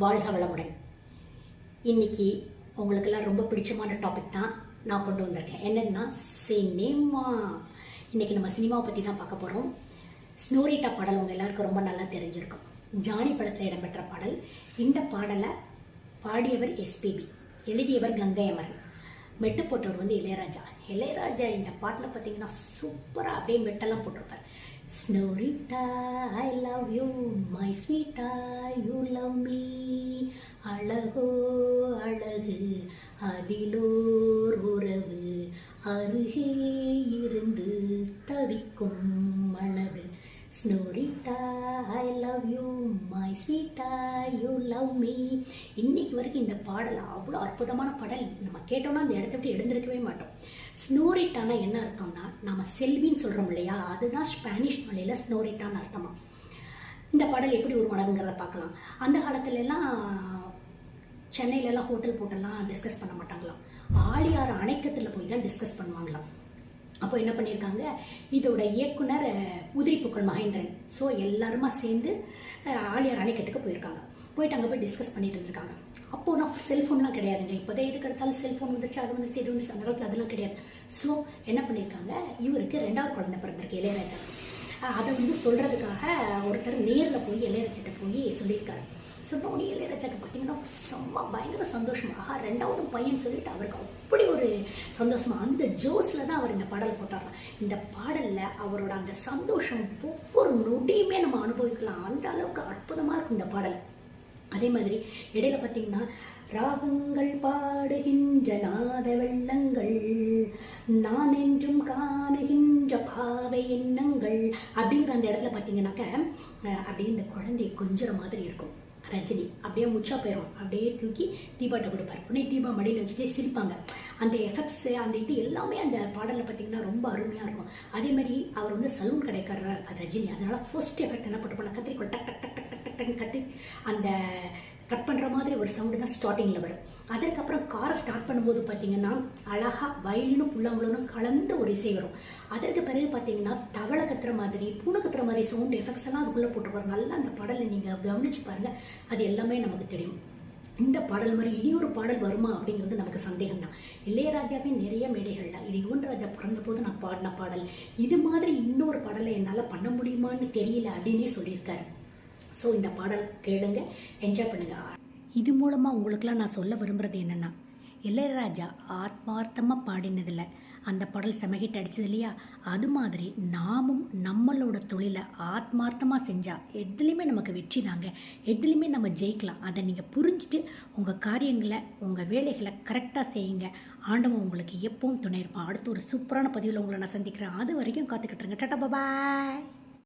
வாழ்க வளமுடன். இன்னைக்கு உங்களுக்கெல்லாம் ரொம்ப பிடிச்சமான டாபிக் தான் நான் கொண்டு வந்திருக்கேன். என்னன்னா சினிமா இன்னைக்கு நம்ம சினிமாவை பற்றி தான் பார்க்க போகிறோம் ஸ்னோரிட்டா பாடல் உங்கள் எல்லாருக்கும் ரொம்ப நல்லா தெரிஞ்சிருக்கும். ஜானி படத்தில் இடம்பெற்ற பாடல். இந்த பாடலை பாடியவர் எஸ்பிபி எழுதியவர் கங்கை அமரன் மெட்டு போட்டவர் வந்து இளையராஜா. இளையராஜா இந்த பாட்டில் பார்த்தீங்கன்னா சூப்பராக அப்படியே மெட்டெல்லாம் போட்டிருப்பார். Senorita I love you my sweetie you love me அழகோ அழகு அதிலோர் உறவு அருகே இருந்து தவிக்கும் மனது. Senorita I love you sweetie you love me இன்னைக்கு வரைக்கும் இந்த பாடல் அவ்வளோ அற்புதமான பாடல். நம்ம கேட்டோம்னா அந்த இடத்த விட்டு எழுந்திருக்கவே மாட்டோம். ஸ்னோரிட்டானா என்ன அர்த்தம்னா நம்ம செல்வின்னு சொல்கிறோம் இல்லையா? அதுதான் ஸ்பானிஷ் மொழியில் ஸ்னோரிட்டான்னு அர்த்தமா? இந்த பாடல் எப்படி உருவானதுங்கிறத பார்க்கலாம். அந்த காலத்துலலாம் சென்னையிலலாம் ஹோட்டல் போட்டெல்லாம் டிஸ்கஸ் பண்ண மாட்டாங்களாம். ஆழியார் அணைக்கத்தில் போய் தான் டிஸ்கஸ் பண்ணுவாங்களாம். அப்போ என்ன பண்ணியிருக்காங்க இதோட இயக்குனர் உதிரிப்புக்கள் மகேந்திரன். ஸோ எல்லாருமா சேர்ந்து ஆலியார் ராணிக்கட்டுக்கு அணைக்கட்டுக்கு போயிருக்காங்க. போயிட்டு அங்கே போய் டிஸ்கஸ் பண்ணிட்டு இருந்திருக்காங்க. அப்போ நான் செல்ஃபோன்லாம் கிடையாதுங்க. இப்போதான் எதுக்கு எடுத்தாலும் செல்ஃபோன் வந்துருச்சு அது வந்துருச்சு இது வந்துருச்சு அந்த காலத்தில் அதெல்லாம் கிடையாது. ஸோ என்ன பண்ணியிருக்காங்க இவருக்கு ரெண்டாவது குழந்தை பிறந்திருக்கு இளையராஜா. அதை வந்து சொல்கிறதுக்காக ஒருத்தர் நேரில் போய் இளையராஜிட்ட போய் சொல்லியிருக்காரு. சொன்ன உடனே இளையராஜாக்கு பார்த்தீங்கன்னா செம்ம பயங்கர சந்தோஷம் ஆஹா ரெண்டாவது பையன் சொல்லிட்டு அவருக்கு அப்படி ஒரு சந்தோஷமா அந்த ஜோஸில் தான் அவர் இந்த பாடல் போட்டாராம் இந்த பாடலில் அவரோட அந்த சந்தோஷம் ஒவ்வொரு நொடியுமே நம்ம அனுபவிக்கலாம். அந்த அளவுக்கு அற்புதமாக இருக்கும் இந்த பாடல். அதே மாதிரி இடையில பார்த்தீங்கன்னா ராகங்கள் பாடுகின்ற நாத வெள்ளங்கள் நான் என்றும் காணுகின்ற பாவை எண்ணங்கள் அப்படிங்கிற அந்த இடத்துல பார்த்தீங்கன்னாக்க அப்படியே இந்த குழந்தைய கொஞ்சம் மாதிரி இருக்கும். ரஜினி அப்படியே முச்சா போயிடும் அப்படியே தூக்கி தீபாட்ட கொடுப்பார் உடனே தீபா மடியில் வச்சுட்டே சிரிப்பாங்க. அந்த எஃபெக்ட்ஸு அந்த இது எல்லாமே அந்த பாடலில் பார்த்தீங்கன்னா ரொம்ப அருமையாக இருக்கும். அதே மாதிரி அவர் வந்து சலூன் கடைக்காரர் ரஜினி. அதனால ஃபர்ஸ்ட் எஃபெக்ட் என்ன போட்டு போனால் கத்திரிக்கோள் டக் டக் டக் டக் டக் டக் கத்தி அந்த மாதிரி ஒரு சவுண்டு தான் ஸ்டார்டிங்கில் வரும். அதற்கப்புறம் காரை ஸ்டார்ட் பண்ணும்போது பார்த்தீங்கன்னா அழகாக வயலினும் புல்லாங்குழலும் கலந்த ஒரு இசை வரும். அதற்கு பிறகு பார்த்தீங்கன்னா தவளை கத்துற மாதிரி பூனை கத்துற மாதிரி சவுண்ட் எஃபெக்ட்ஸ் எல்லாம் அதுக்குள்ளே போட்டுருப்பாரு நல்லா அந்த பாடலை நீங்கள் கவனிச்சு பாருங்கள் அது எல்லாமே நமக்கு தெரியும். இந்த பாடல் மாதிரி இனியொரு பாடல் வருமா அப்படிங்கிறது நமக்கு சந்தேகம் தான் இளையராஜாவே நிறைய மேடைகள்ல இது யுவன் ராஜா பிறந்த போது நான் பாடின பாடல். இது மாதிரி இன்னொரு பாடலை என்னால் பண்ண முடியுமான்னு தெரியல அப்படின்னே சொல்லியிருக்காரு. ஸோ இந்த பாடல் கேளுங்க என்ஜாய் பண்ணுங்க. இது மூலமாக உங்களுக்குலாம் நான் சொல்ல விரும்புகிறது என்னென்னா இளையராஜா ஆத்மார்த்தமாக பாடினதில் அந்த பாடல் செமகிட் அடிச்சது இல்லையா? அது மாதிரி நாமும் நம்மளோட தொழிலை ஆத்மார்த்தமாக செஞ்சால் எதுலேயுமே நமக்கு வெற்றி தாங்க. எதுலேயுமே நம்ம ஜெயிக்கலாம். அதை நீங்கள் புரிஞ்சுட்டு உங்கள் காரியங்களை உங்கள் வேலைகளை கரெக்டாக செய்யுங்க. ஆண்டவன் உங்களுக்கு எப்பவும் துணை இருப்பான். அடுத்து ஒரு சூப்பரான பதிவில் உங்களை நான் சந்திக்கிறேன். அது வரைக்கும் காத்துக்கிட்டுருங்க டாட்டா பாய்.